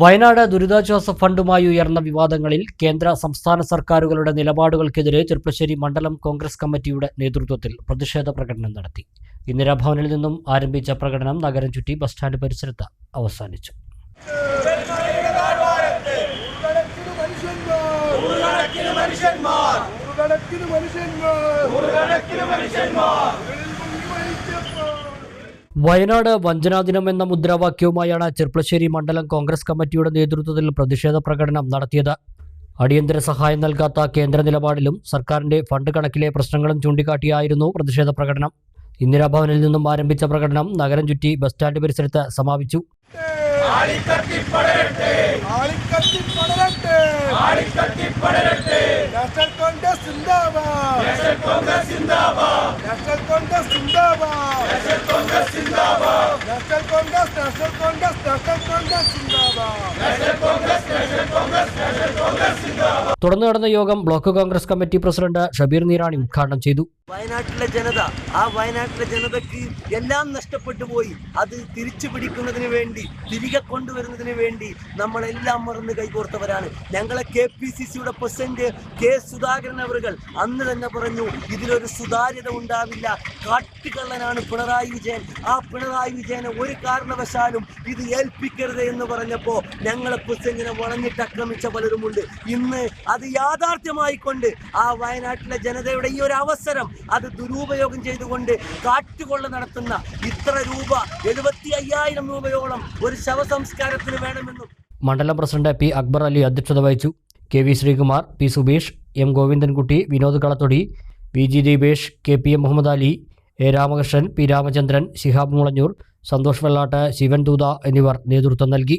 വയനാട് ദുരിതാശ്വാസ ഫണ്ടുമായി ഉയർന്ന വിവാദങ്ങളിൽ കേന്ദ്ര സംസ്ഥാന സർക്കാരുകളുടെ നിലപാടുകൾക്കെതിരെ ചെർപ്പശ്ശേരി മണ്ഡലം കോൺഗ്രസ് കമ്മിറ്റിയുടെ നേതൃത്വത്തിൽ പ്രതിഷേധ പ്രകടനം നടത്തി. ഇന്ദിരാഭവനിൽ നിന്നും ആരംഭിച്ച പ്രകടനം നഗരം ചുറ്റി ബസ് സ്റ്റാൻഡ് പരിസരത്ത് അവസാനിച്ചു. മനുഷ്യന്മാർ നൂറുകണക്കിന് മനുഷ്യന്മാർ നൂറുകണക്കിന് മനുഷ്യന്മാർ വയനാട് വഞ്ചനാ ദിനം എന്ന മുദ്രാവാക്യവുമായാണ് ചെർപ്പളശ്ശേരി മണ്ഡലം കോൺഗ്രസ് കമ്മിറ്റിയുടെ നേതൃത്വത്തിൽ പ്രതിഷേധ പ്രകടനം നടത്തിയത്. അടിയന്തര സഹായം നൽകാത്ത കേന്ദ്ര നിലപാടിലും സർക്കാരിന്റെ ഫണ്ട് കണക്കിലെ പ്രശ്നങ്ങളും ചൂണ്ടിക്കാട്ടിയായിരുന്നു പ്രതിഷേധ പ്രകടനം. ഇന്ദിരാഭവനിൽ നിന്നും ആരംഭിച്ച പ്രകടനം നഗരം ചുറ്റി ബസ് സ്റ്റാൻഡ് പരിസരത്ത് സമാപിച്ചു. കോൺഗ്രസ് കോൺഗ്രസ് സിന്ദാബാദ്. National Congress National Congress National Congress സിന്ദാബാദ് National Congress National Congress National Congress സിന്ദാബാദ് തുടർന്ന് നടന്ന യോഗം block Congress committee president Shabeer Neerani ഉദ്ഘാടനം ചെയ്തു. വയനാട്ടിലെ ജനത ആ വയനാട്ടിലെ ജനതയ്ക്ക് എല്ലാം നഷ്ടപ്പെട്ടു പോയി. അത് തിരിച്ചു പിടിക്കുന്നതിന് വേണ്ടി തിരികെ കൊണ്ടുവരുന്നതിന് വേണ്ടി നമ്മളെല്ലാം മറന്ന് കൈകോർത്തവരാണ്. ഞങ്ങളെ കെ പി സി സിയുടെ പ്രസിഡന്റ് കെ സുധാകരൻ അവറുകൾ അന്ന് തന്നെ പറഞ്ഞു ഇതിലൊരു സുതാര്യത ഉണ്ടാവില്ല. കാട്ടുകള്ളനാണ് പിണറായി വിജയൻ. ആ പിണറായി വിജയനെ ഒരു കാരണവശാലും ഇത് ഏൽപ്പിക്കരുത് എന്ന് പറഞ്ഞപ്പോൾ ഞങ്ങളെ പ്രസിഡന്റിനെ വളഞ്ഞിട്ട് ആക്രമിച്ച പലരുമുണ്ട്. ഇന്ന് അത് യാഥാർത്ഥ്യമായിക്കൊണ്ട് ആ വയനാട്ടിലെ ജനതയുടെ ഈ ഒരു അവസരം അത് ദുരുപയോഗം ചെയ്തുകൊണ്ട് കാറ്റുകൊള്ള നടത്തുന്ന ഇത്ര രൂപ എഴുപത്തി അയ്യായിരം രൂപയോളം ഒരു ശവസംസ്കാരത്തിന് വേണമെന്നും മണ്ഡലം പ്രസിഡന്റ് പി അക്ബർ അലി അധ്യക്ഷത വഹിച്ചു. K V Sreekumar P Subeesh M Govindankutty Vinod Kalathodi V G Deepesh K P M Muhammad Ali A Ramakrishnan P Ramachandran Shihab Mulanjoor Santhosh Vellattu Sivan Dootha എന്നിവർ നേതൃത്വം നൽകി.